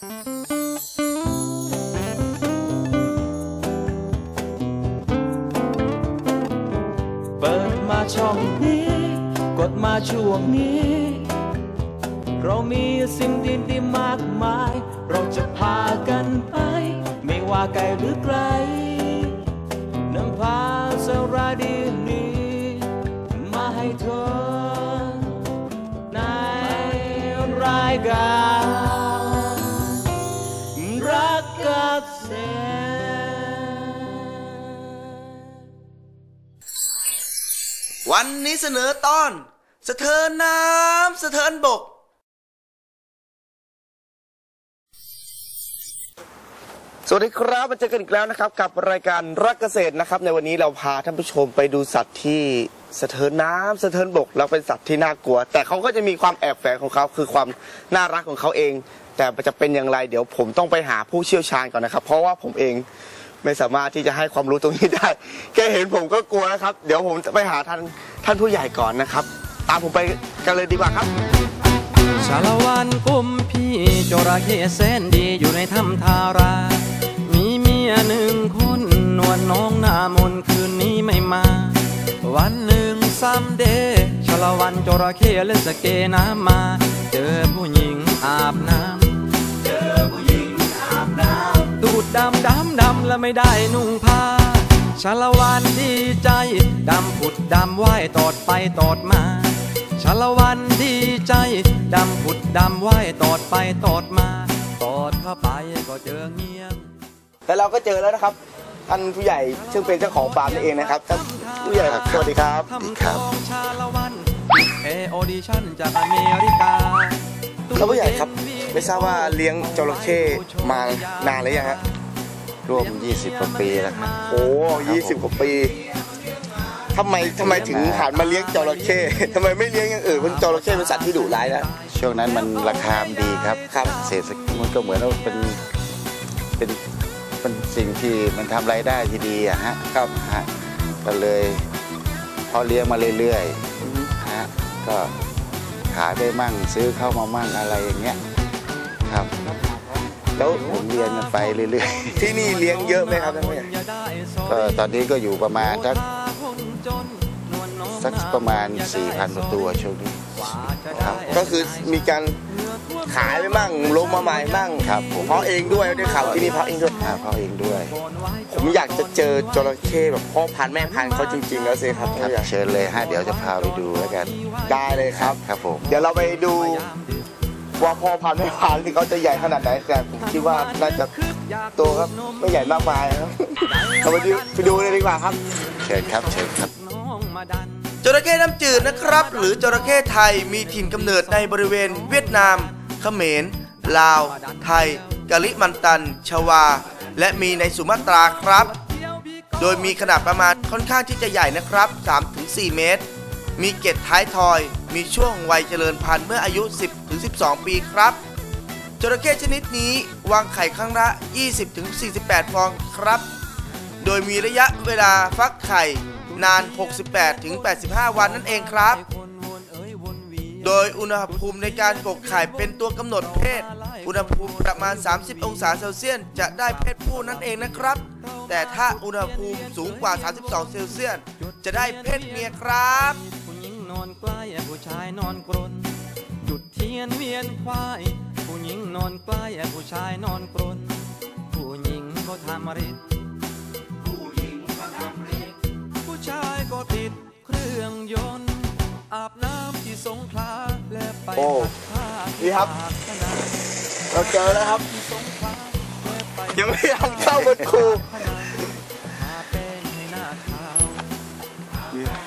เปิดมาช่องนี้ กดมาช่วงนี้ เรามีสิ่งดีๆมากมาย เราจะพากันไป ไม่ว่าไกลหรือไกลนำพาสาระดีดีๆมาให้เธอในรายการ วันนี้เสนอตอน สะเทินน้ำสะเทินบก สวัสดีครับมาเจอกันอีกแล้วนะครับ กับรายการรักเกษตรนะครับ ในวันนี้เราพาท่านผู้ชมไปดูสัตว์ที่สะเทินน้ำสะเทินบก แล้วเป็นสัตว์ที่น่ากลัว แต่เขาก็จะมีความแอบแฝงของเขาคือความน่ารักของเขาเอง แต่จะเป็นอย่างไรเดี๋ยวผมต้องไปหาผู้เชี่ยวชาญก่อนนะครับ เพราะว่าผมเอง ไม่สามารถที่จะให้ความรู้ตรงนี้ได้แค่เห็นผมก็กลัวนะครับ เดี๋ยวผมจะไปหาท่านท่านผู้ใหญ่ก่อนนะครับ ตามผมไปกันเลยดีกว่าครับชาละวันกุมพี่จระเข้แสนดีอยู่ในถ้ำทารา มีเมียหนึ่งคนนวลน้องหน้ามนคืนนี้ไม่มา วันหนึ่งซัมเดชาละวันจระเข้เล่นสเกน้ำมา เจอ ไม่ได้นุ่งผ้าชาละวันดีใจดำผุดดำว่ายตอดไปตอดมาชาละวันดีใจดำผุดดำว่ายตอดไปตอดมาตอดเข้าไปก็เจอเงียงแล้วเราก็เจอแล้วนะครับท่านผู้ใหญ่ซึ่งเป็นเจ้าของฟาร์มนั่นเองนะครับท่านผู้ใหญ่ครับสวัสดีครับทำทองชาละวันเอออดิชั่นจากอเมริกาท่านผู้ใหญ่ครับ ไม่ทราบว่าเลี้ยงจระเข้มานานหรือยังฮะ ร่วม 20กว่าปีแล้วครับโอ้ยี่สิบกว่าปีทำไมทำไมถึงหันมาเลี้ยงจระเข้ ทำไมไม่เลี้ยงอย่างอื่นเพราะจระเข้เป็นสัตว์ที่ดุร้ายนะ ช่วงนั้นมันราคามันดีครับครับ เศรษฐกิจมันก็เหมือนว่าเป็นเป็นเป็นสิ่งที่มันทำรายได้ที่ดีอะฮะครับฮะก็เลยพอเลี้ยงมาเรื่อยๆฮะก็ขายไปมั่งซื้อเข้ามามั่งอะไรอย่างเงี้ยครับ แล้วผมเรียนกันไปเรื่อยที่นี่เลี้ยงเยอะไหมครับท่านผู้ใหญ่ๆก็ตอนนี้ก็อยู่ประมาณสักสักประมาณ 4,000กว่าตัวช่วงนี้ครับก็คือมีการขายไปมั่งลงมาใหม่มั่งครับผมเพาะเองด้วยได้ข่าวที่นี่เพาะเองด้วยหาพ่อเองด้วย ผมอยากจะเจอจระเข้แบบพ่อพันธุ์แม่พันธุ์เขาจริงๆแล้วสิครับท่านครับผู้ใหญ่เชิญเลยฮะเดี๋ยวจะพาไปดูแล้วกัน ได้เลยครับครับผมเดี๋ยวเราไปดู ว่าพ่อพันธุ์แม่พันธุ์ที่เขาจะใหญ่ขนาดไหนแต่ผมคิดว่าน่าจะตัวครับไม่ใหญ่มากมายครับเราไปดูไปดูเลยดีกว่าครับเชิญครับเชิญครับจระเข้น้ำจืดนะครับ หรือจระเข้ไทยมีถิ่นกำเนิดในบริเวณเวียดนาม เขมร ลาว ไทยกะลิมันตัน ชวา และมีในสุมาตราครับ โดยมีขนาดประมาณค่อนข้างที่จะใหญ่นะครับ 3-4 เมตร มีเกล็ดท้ายทอย มีช่วงวัยเจริญพันธุ์เมื่ออายุ 10-12 ปีครับ จระเข้ชนิดนี้วางไข่ครั้งละ 20-48 ฟองครับ โดยมีระยะเวลาฟักไข่นาน 68-85 วันนั่นเองครับ โดยอุณหภูมิในการกกไข่เป็นตัวกำหนดเพศ อุณหภูมิประมาณ 30 องศาเซลเซียสจะได้เพศผู้นั่นเองนะครับ แต่ถ้าอุณหภูมิสูงกว่า 32 เซลเซียสจะได้เพศเมียครับ นอนใกล้ผู้ชายนอนกรน จุดเทียนเวียนควาย ผู้หญิงนอนใกล้ผู้ชายนอนกรน ผู้หญิงก็ทำฤทธิ์ผู้หญิงก็ทำฤทธิ์ผู้ชายก็ติดเครื่องยนต์อาบน้ำที่สงขลาและไปโอ้พัดผ้านี่ครับที่ปากพนังเราเจอแล้วครับที่สงขลาและไปยังไม่ทันเข้าบนครูพนังทาแป้งให้หน้าขาว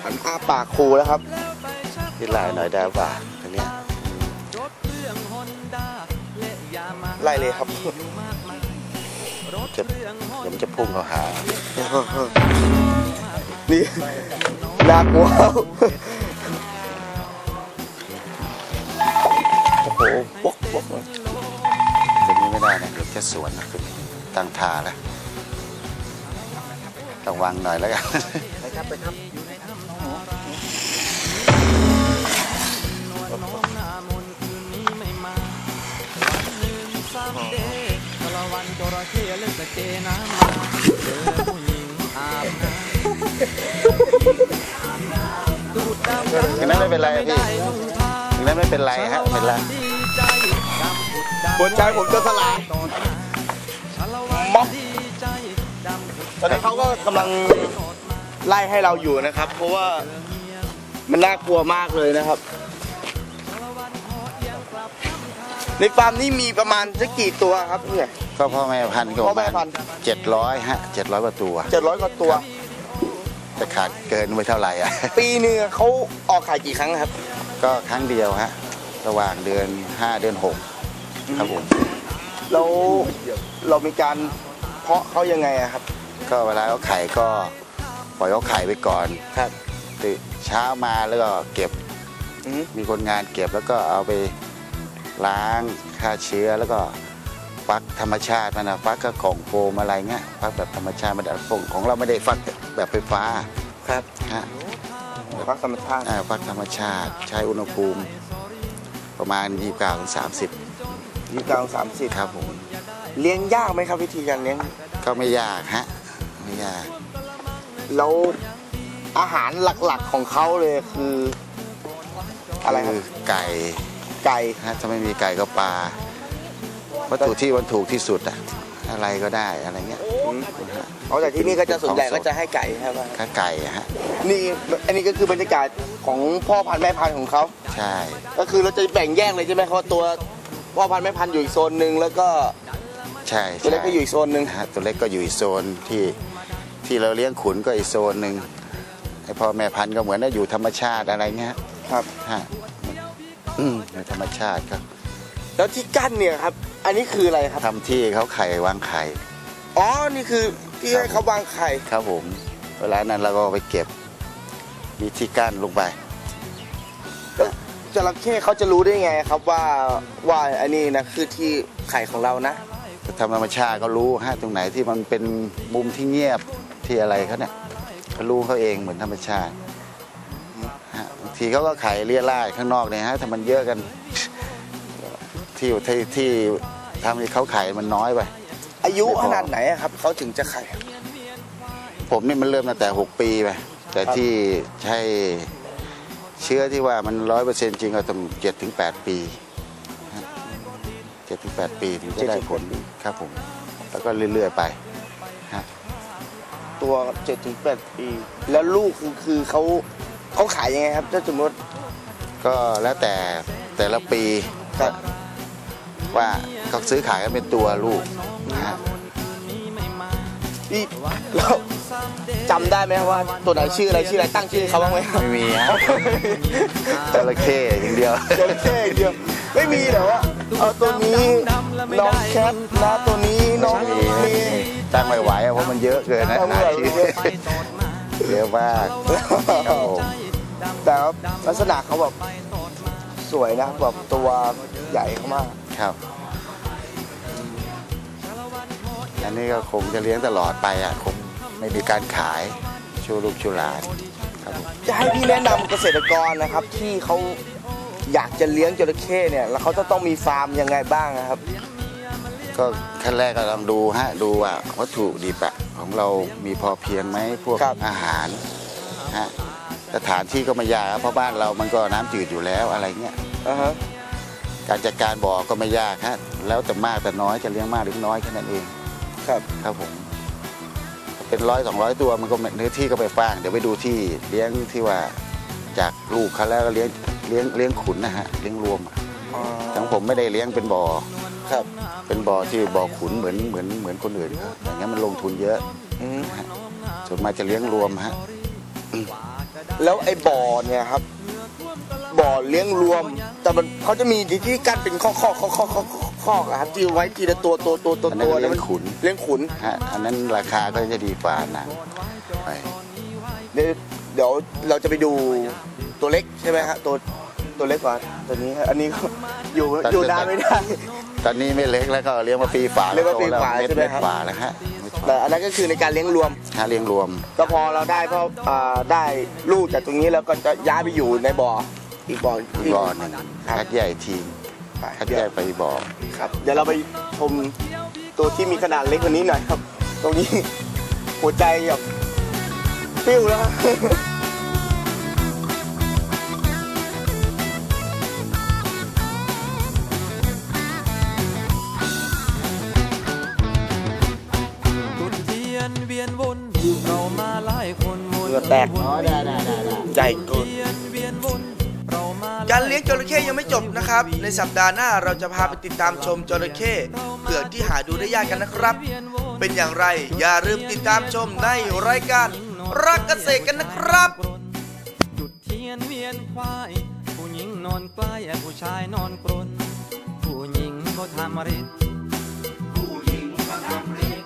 หันอาปากครูแล้วครับ แล้ว ที่ไล่หน่อยได้ป่ะอันนี้ยรงนด้ไล่เลยครับจะเดี๋ยวมันจะพุ่งเขาหา นี่น่ากลัวโอ้โหวกวกเลยตัวนี้ไม่ได้นะเดี๋ยวจะสวนนะคุณตั้งท่าแล้วระวังหน่อยแล้วกันไปครับไปครับ น้องหน้ามนคืนนี้ไม่มาวันหนึ่งซัสารวันจระเข้เล่นสเกน้ำมาเจอผู้หญิงอาบน้ำดูดดำอย่างนั้นไม่เป็นไรพี่นุ่งนั้นไม่เป็นไรฮะไม่เป็นไรหัวใจผมจะสลายชาละวันม็อบตอนนี้เขาก็กำลังไล่ให้เราอยู่นะครับ เพราะว่ามันน่ากลัวมากเลยนะครับ ในฟาร์มนี่มีประมาณสักกี่ตัวครับเนี่ย ก็พ่อแม่พันธุ์ก็พ่อแม่พันธุ์ เจ็ดร้อยฮะเจ็ดร้อยกว่าตัวเจ็ดร้อยกว่าตัวจะขาดเกินไปเท่าไหร่อะ ปีหนึงเขาออกไข่กี่ครั้งครับ ก็ครั้งเดียวฮะ ระหว่างเดือน5เดือน6ครับผมแล้วเรามีการเพาะเขายังไงอะครับ ก็เวลาเขาไข่ก็ปล่อยเขาไข่ไปก่อนครับตื่นเช้ามาแล้วก็เก็บอือฮึมีคนงานเก็บแล้วก็เอาไป ล้างฆ่าเชื้อแล้วก็ฟักธรรมชาติมันนะฟักก็กล่องโฟมอะไรเงี้ยฟักแบบธรรมชาติมันของของเราไม่ได้ฟักแบบไฟฟ้าครับฮะพักธรรมชาติอ่าฟักธรรมชาติใช้อุณหภูมิ ประมาณ29ถึง30ยี่กลางสามสิบครับผมเลี้ยงยากไหมครับวิธีการเลี้ยงก็ไม่ยากฮะไม่ยากแล้วอาหารหลักๆของเขาเลยคือ อะไรครับคือไก่ ไก่ฮะถ้าไม่มีไก่ก็ปลาวัตถุที่มันถูกที่สุดอะอะไรก็ได้อะไรเงี้ยอ๋อแต่ที่นี่ก็จะส่วนใหญ่ก็จะให้ไก่ใช่ไหมข้าไก่อะฮะนี่อันนี้ก็คือบรรยากาศของพ่อพันธุ์แม่พันธุ์ของเขาใช่ ก็คือเราจะแบ่งแยกเลยใช่ไหมครับว่าตัวพ่อพันธุ์แม่พันธุ์อยู่อีกโซนหนึ่งแล้วก็ใช่ตัวเล็กใช่ก็อยู่อีกโซนหนึ่งนะฮะตัวเล็กก็อยู่อีกโซนที่ที่เราเลี้ยงขุนก็อีกโซนหนึ่งไอพ่อแม่พันธุ์ก็เหมือนว่าอยู่ธรรมชาติอะไรเงี้ยครับ ฮะ อืมในธรรมชาติครับแล้วที่กั้นเนี่ยครับ อันนี้คืออะไรครับ ทำที่เขาไข่วางไข่ อ๋อ นี่คือที่ให้เขาวางไข่ ครับผม เวลานั้นเราก็ไปเก็บ มีที่กั้นลงไป จระเข้เขาจะรู้ได้ไงครับว่าว่าอันนี้นะคือที่ไข่ของเรานะ ธรรมชาติก็รู้ฮะตรงไหนที่มันเป็นมุมที่เงียบที่อะไรเขาเนี่ยเขารู้เขาเองเหมือนธรรมชาติฮะบาง ทีเขาก็ไข่เลี่ยราดข้างนอกเนี่ยฮะถ้ามันเยอะกันที่ที่ที่ทำให้เขาไข่มันน้อยไปอายุไม่พอขนาดไหนอะครับเขาถึงจะไข่ผมนี่มันเริ่มตั้งแต่ 6 ปีไปแต่ครับที่ใช้เชื้อที่ว่ามันร้อยเปอร์เซ็นต์จริงก็ต้องเจ็ดถึงแปดปีเจ็ดถึงแปดปีถึงจะได้ผลครับผม แล้วก็เรื่อยๆไปฮะตัวเจ็ดถึงแปดปี แล้วลูกคือคือเขา เขาขายยังไงครับถ้าสมมติก็แล้วแต่แต่ละปีครับว่าเขาซื้อขายกันเป็นตัวลูกนะฮะพี่แล้วจำได้ไหมครับว่าตัวไหนชื่ออะไรชื่ออะไรตั้งชื่อเขาบ้างไหมครับไม่มีฮะจระเข้อย่างเดียวจระเข้อย่างเดียวไม่มีเหรอว่าเอาตัวนี้น้องแคทนะตัวนี้น้องไม่มีเมไม่มีย์ตั้งไม่ไหวอะเพราะมันเยอะเกินนะตั้งไม่หาไหวชื่อเยอะเยอะมากครับผม แต่ว่าลักษณะเขาแบบสวยนะแบบตัวใหญ่เขามากครับอันนี้ก็คงจะเลี้ยงตลอดไปอะคงไม่มีการขายชูลูกชูหลานครับผมจะให้พี่แนะนำเกษตรกรนะครับ ที่เขาอยากจะเลี้ยงจระเข้เนี่ย แล้วเขาจะต้องมีฟาร์มยังไงบ้างนะครับ ก็ขั้นแรกก็ลองดูฮะดูว่าวัตถุดิบอะของเรามีพอเพียงไหมพวกครับ อาหารฮะ สถานที่ก็ไม่ยากเพราะบ้านเรามันก็น้ำจืดอยู่แล้วอะไรเงี้ยอ่าฮะการจัดการบ่อก็ไม่ยากฮะแล้วแต่มากแต่น้อยจะเลี้ยงมากหรือน้อยแค่นั้นเองครับครับผม เป็นร้อยสองร้อยตัวมันก็เนื้อที่ก็ไปฟ้างเดี๋ยวไปดูที่เลี้ยงที่ว่าจากลูกเขาแล้วก็เลี้ยงเลี้ยงเลี้ยงขุนนะฮะเลี้ยงรวมอะอ๋อทั้งผมไม่ได้เลี้ยงเป็นบ่อครับ เป็นบ่อที่บ่อขุนเหมือนเหมือนเหมือนคนอื่นเขาอย่างเงี้ยมันลงทุนเยอะอืมฮะส่วนมากจะเลี้ยงรวมฮะ แล้วไอ้บ่อเนี่ยครับ บ่อเลี้ยงรวม แต่มันเขาจะมีที่กั้นเป็นข้อข้อข้อข้อข้อข้ออะครับที่ไว้ทีละตัวตัวตัวตัวอันนั้นตัวเลี้ยมังขุน เลี้ยงขุนฮะอันนั้นราคาก็จะดีกว่าหนังไปเดี๋ยวเดี๋ยวเราจะไปดูตัวเล็กใช่ไหมฮะตัวตัวเล็กกว่าตัวนี้ฮะอันนี้ก็อยู่อยู่นานไม่ได้ ตอนนี้ไม่เล็กแล้วก็เลี้ยงมาปีฝาเลี้ยงมาปีฝาเม็ดใช่ไหมเม็ดครับฝาแล้วฮะเม็ดฝา แต่อันนั้นก็คือในการเลี้ยงรวมฮะเลี้ยงรวม ก็พอเราได้เพราะอ่าได้ลูกจากตรงนี้แล้วก็จะย้ายไปอยู่ในบ่ออีกบ่ออีกที่บ่อหนึ่งคัดใหญ่ทีมคัดใหญ่ไปบ่อครับ เดี๋ยวเราไปชมตัวที่มีขนาดเล็กกว่านี้หน่อยครับ ตรงนี้หัวใจแบบปิ้วแล้ว แตกวนใจเกินเทียนเวียนวนเรามาหการเลี้ยงจระเข้ยังไม่จบนะครับ ในสัปดาห์หน้าเราจะพาไปติดตามชมจระเข้เผือกที่หาดูได้ยากกันนะครับ เป็นอย่างไรอย่าลืมติดตามชมในรายการรักเกษตรกันนะครับจุดเทียนเวียนควายผู้หญิงนอนใกล้ผู้ชายนอนกรนผู้หญิงก็ทำริดผู้หญิงก็ทำริด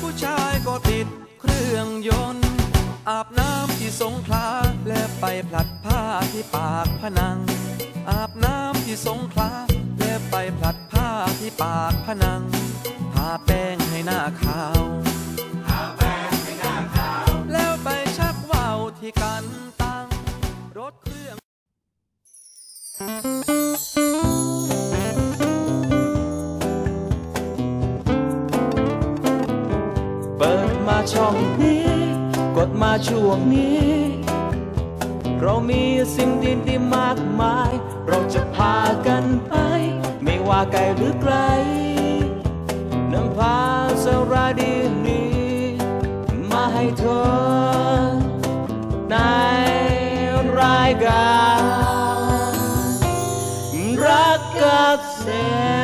ผู้ชายก็ติดเครื่องยนต์ อาบน้ำที่สงขลาและไปผลัดผ้าที่ปากพนัง อาบน้ำที่สงขลาและไปผลัดผ้าที่ปากพนังทาแป้งให้หน้าขาวทาแป้งให้หน้าขาว แล้วไปชักว่าวที่กันตังรถเครื่อง เปิดมาช่องนี้ มาช่วงนี้ เรามีสิ่งดีดีๆมากมาย เราจะพากันไป ไม่ว่าไกลหรือไกลนำพาสาระดีดีๆมาให้เธอในรายการรักเกษตร